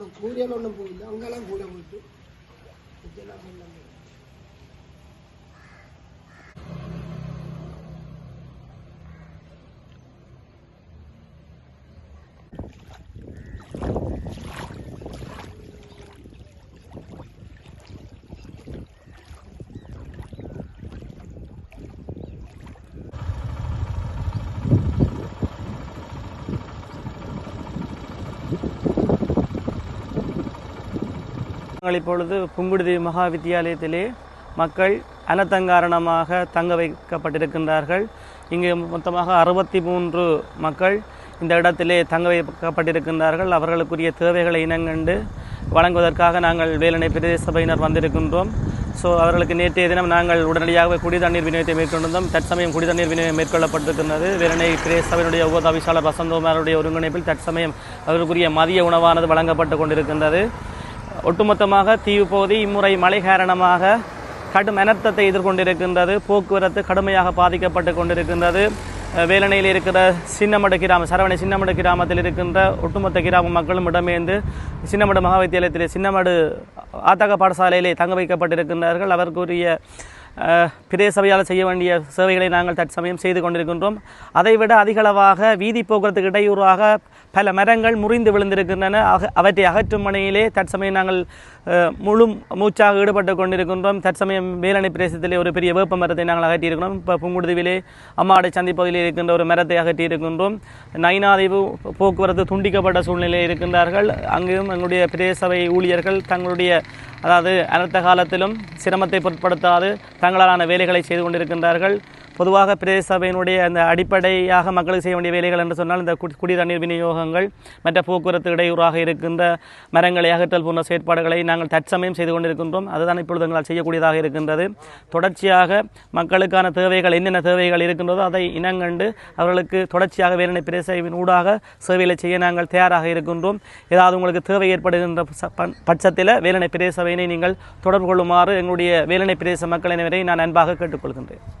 அப்புறம் கூலியெல்லாம் ஒன்றும் போகல அங்கெல்லாம் கூட போயிட்டு இதெல்லாம் பண்ணாங்க நாங்கள் இப்பொழுது புங்குடுதி மகா வித்தியாலயத்திலே மக்கள் அனத்தங்காரணமாக தங்க வைக்கப்பட்டிருக்கின்றார்கள். இங்கு மொத்தமாக அறுபத்தி மூன்று மக்கள் இந்த இடத்திலே தங்க வைக்கப்பட்டிருக்கின்றார்கள். அவர்களுக்குரிய தேவைகளை இனங்கண்டு வழங்குவதற்காக நாங்கள் வேலனை பிரதேச சபையினர் வந்திருக்கின்றோம். ஸோ அவர்களுக்கு நேற்றைய தினம் நாங்கள் உடனடியாக குடிதண்ணீர் விநியோகத்தை மேற்கொண்டிருந்தோம். தற்சமயம் குடிதண்ணீர் விநியோகம் மேற்கொள்ளப்பட்டிருக்கின்றது. வேலனை பிரதேச சபையினுடைய உபதவிசாளர் வசந்தகுமாருடைய ஒருங்கிணைப்பில் தற்சமயம் அவர்களுக்குரிய மதிய உணவானது வழங்கப்பட்டு கொண்டிருக்கின்றது. ஒட்டுமொத்தமாக தீவு பகுதி இம்முறை மழை காரணமாக கடும் அனர்த்தத்தை எதிர்கொண்டிருக்கின்றது. போக்குவரத்து கடுமையாக பாதிக்கப்பட்டு கொண்டிருக்கின்றது. வேலனையில் வேலணையில் இருக்கிற சின்னமடு கிராமம் சரவணை சின்னமடு கிராமத்தில் இருக்கின்ற ஒட்டுமொத்த கிராம மக்களும் இடமேந்து சின்னமடு மகா வித்தியாலயத்திலே சின்னமடு ஆத்தக பாடசாலையிலே தங்க வைக்கப்பட்டிருக்கின்றார்கள். அவருக்குரிய பிரதே சபையால் செய்ய வேண்டிய சேவைகளை நாங்கள் தற்சமயம் செய்து கொண்டிருக்கின்றோம். அதைவிட அதிகளவாக வீதி போக்குவரத்துக்கு இடையூறாக பல மரங்கள் முறிந்து விழுந்திருக்கின்றன. அக- அவற்றை அகற்றும் பணியிலே தற்சமயம் நாங்கள் முழு மூச்சாக ஈடுபட்டு கொண்டிருக்கின்றோம். தற்சமயம் வேலணை பிரதேசத்திலே ஒரு பெரிய வேப்ப மரத்தை நாங்கள் அகற்றியிருக்கிறோம். இப்போ புங்குடுதுவிலே அம்மாடை சந்திப்பகுதியில் இருக்கின்ற ஒரு மரத்தை அகற்றியிருக்கின்றோம். நைனாதீவு போக்குவரத்து துண்டிக்கப்பட்ட சூழ்நிலையில் இருக்கின்றார்கள். அங்கேயும் எங்களுடைய பிரதேச சபை ஊழியர்கள் தங்களுடைய அதாவது அனர்த்த காலத்திலும் சிரமத்தை பொருட்படுத்தாது தங்களாலான வேலைகளை செய்து கொண்டிருக்கின்றார்கள். பொதுவாக பிரதேச சபையினுடைய அந்த அடிப்படையாக மக்களுக்கு செய்ய வேண்டிய வேலைகள் என்று சொன்னால் இந்த குடி குடி தண்ணீர் விநியோகங்கள் மற்ற போக்குவரத்து இடையூறாக இருக்கின்ற மரங்களை அகற்றல் போன்ற செயற்பாடுகளை நாங்கள் தற்சமயம் செய்து கொண்டிருக்கின்றோம். அதுதான் இப்பொழுது எங்களால் செய்யக்கூடியதாக இருக்கின்றது. தொடர்ச்சியாக மக்களுக்கான தேவைகள் என்னென்ன தேவைகள் இருக்கின்றதோ அதை இனங்கண்டு அவர்களுக்கு தொடர்ச்சியாக வேலை பிரதேச சபையின் ஊடாக சேவைகளை செய்ய நாங்கள் தயாராக இருக்கின்றோம். ஏதாவது உங்களுக்கு தேவை ஏற்படுகின்ற ப- பட்சத்தில் வேலனை பிரதேச சபையினை நீங்கள் தொடர்பு கொள்ளுமாறு எங்களுடைய வேலனை பிரதேச மக்கள் அனைவரை நான் அன்பாக கேட்டுக்கொள்கின்றேன்.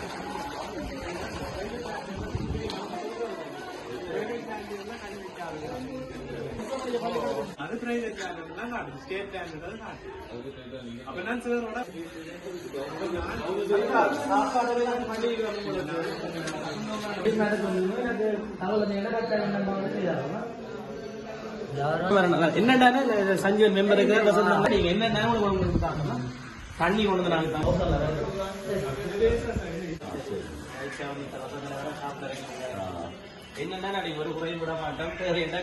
அது பிரைவேட் லேண்ட் தான் காட்டுது ஸ்டேட் லேண்ட் தான் காட்டுது அப்ப என்ன சஞ்சீவன் மெம்பருக்கு நீங்க தண்ணி கொண்டு வந்து என்னன்னா நாளைக்கு ஒரு குறையும் விட மாட்டோம். தேவை என்ன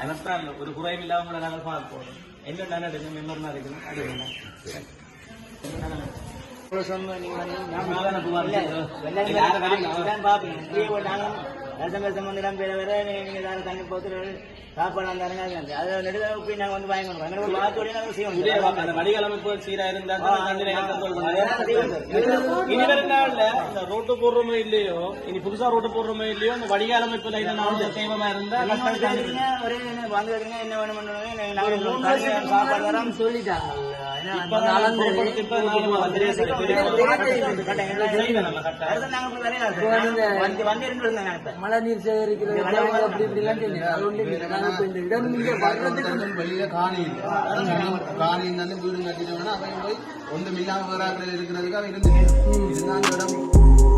அதான் ஒரு குறையும் இல்லாம கூட நாங்கள் பார்ப்போம். என்னென்ன நடக்குது? மெம்பர்னா இருக்குது அது என்ன? அந்த வடிகளமைப்பு சீரா இருந்தா தான் தண்ணீரை கண்ட்ரோல் பண்ணுவோம். இனி வரும் நாள்ல இந்த ரோட்டு போடுறோமோ இல்லையோ இனி புதுசா ரோட்டு போடுறோமோ இல்லையோ இந்த வடிகாலமைப்பு லைன் வந்து தேவமா இருந்தா கஷ்டம் இப்பதான் பொருட்படுத்தி இப்ப நாம வந்து சரி, செய்வேன் நம்ம கரெக்டா. மழை நீர் சேகரிக்கிறது அப்படி இப்படிலாம் சொல்லி அது ஒன்றும் இல்லை நாங்கள் இப்போ இந்த இடம் இங்கே வர்றதுக்கு வெளியில வீடு கட்டிட்டோம்னா அவன் போய் ஒன்றும் இல்லாம இருக்கிறதுக்காக இருந்து இடம்